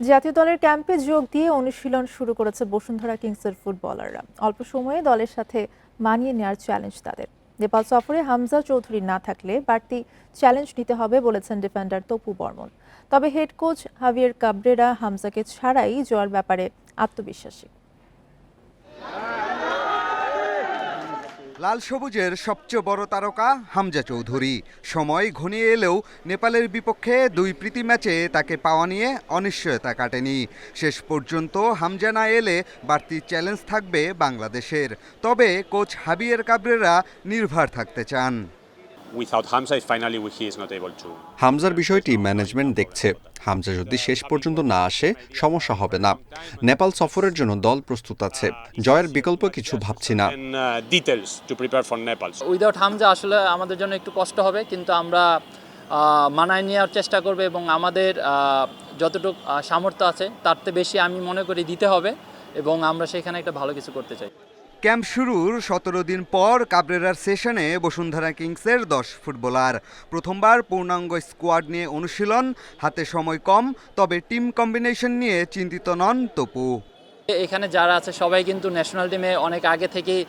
জাতীয় দলের ক্যাম্পে যোগ দিয়ে অনুশীলন শুরু করেছে বসুন্ধরা কিংসের ফুটবলাররা। অল্প সময়ে দলের সাথে মানিয়ে নেয়ার চ্যালেঞ্জ তাদের। নেপাল সফরে হামজা চৌধুরী না থাকলে বাড়তি চ্যালেঞ্জ নিতে হবে বলেছেন ডিফেন্ডার তপু বর্মন। তবে হেড কোচ হাভিয়ার কাবরেরা হামজাকে ছাড়াই জয়ের ব্যাপারে আত্মবিশ্বাসী। লাল সবুজের সবচেয়ে বড় তারকা হামজা চৌধুরী। সময় ঘনিয়ে এলেও নেপালের বিপক্ষে দুই প্রীতি ম্যাচে তাকে পাওয়া নিয়ে অনিশ্চয়তা কাটেনি। শেষ পর্যন্ত হামজা না এলে বাড়তি চ্যালেঞ্জ থাকবে বাংলাদেশের। তবে কোচ হাবিয়ের কাবরেরা নির্ভার থাকতে চান। হামজার বিষয়টি ম্যানেজমেন্ট দেখছে। হামজা যদি শেষ পর্যন্ত না আসে সমস্যা হবে না। নেপাল সফরের জন্য দল প্রস্তুত আছে। জয়ের বিকল্প কিছু ভাবছি না। Uh. উইদাউট হামজা আসলে আমাদের জন্য একটু কষ্ট হবে কিন্তু আমরা আহ, মানায় নেওয়ার চেষ্টা করবে এবং আমাদের আহ, যতটুকু আহ, সামর্থ্য আছে তার বেশি আমি মনে করি দিতে হবে এবং আমরা সেখানে একটা ভালো কিছু করতে চাই। ক্যাম্প শুরুর সতেরো দিন পর কাবরেরার সেশনে বসুন্ধরা কিংসের দশ ফুটবলার। প্রথমবার পূর্ণাঙ্গ স্কোয়াড নিয়ে অনুশীলন, হাতে সময় কম, তবে টিম কম্বিনেশন নিয়ে চিন্তিত নন তপু। এখানে যারা আছে, সবাই কিন্তু ন্যাশনাল টিমে অনেক আগে থেকেই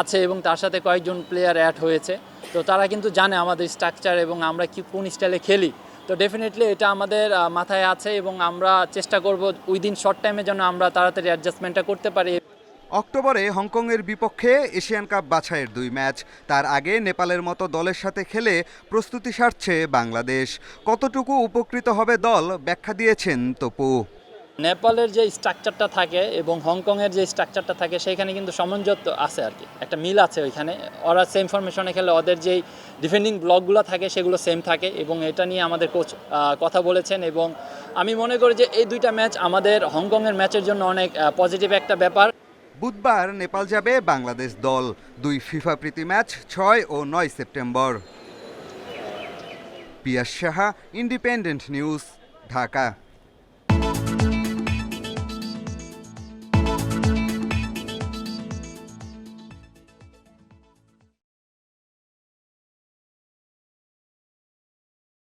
আছে এবং তার সাথে কয়েকজন প্লেয়ার অ্যাড হয়েছে। তো তারা কিন্তু জানে আমাদের স্ট্রাকচার এবং আমরা কি কোন স্টাইলে খেলি। তো ডেফিনেটলি এটা আমাদের মাথায় আছে এবং আমরা চেষ্টা করব উইদিন শর্ট টাইমে যেন আমরা তাড়াতাড়ি অ্যাডজাস্টমেন্টটা করতে পারি। অক্টোবরে হংকংয়ের বিপক্ষে এশিয়ান কাপ বাছাইয়ের দুই ম্যাচ। তার আগে নেপালের মতো দলের সাথে খেলে প্রস্তুতি সারছে বাংলাদেশ। কতটুকু উপকৃত হবে দল, ব্যাখ্যা দিয়েছেন তপু। নেপালের যে স্ট্রাকচারটা থাকে এবং হংকংয়ের যে স্ট্রাকচারটা থাকে, সেখানে কিন্তু সমঞ্জত্ব আছে আর কি। একটা মিল আছে ওইখানে। ওরা সেম ফরমেশনে খেলে, ওদের যেই ডিফেন্ডিং ব্লকগুলো থাকে, সেগুলো সেম থাকে এবং এটা নিয়ে আমাদের কোচ কথা বলেছেন এবং আমি মনে করি যে এই দুইটা ম্যাচ আমাদের হংকংয়ের ম্যাচের জন্য অনেক পজিটিভ একটা ব্যাপার। বুধবার নেপাল যাবে বাংলাদেশ দল। দুই ফিফা প্রীতি ম্যাচ ছয় ও নয় September. Piyas Saha, Independent News, Dhaka.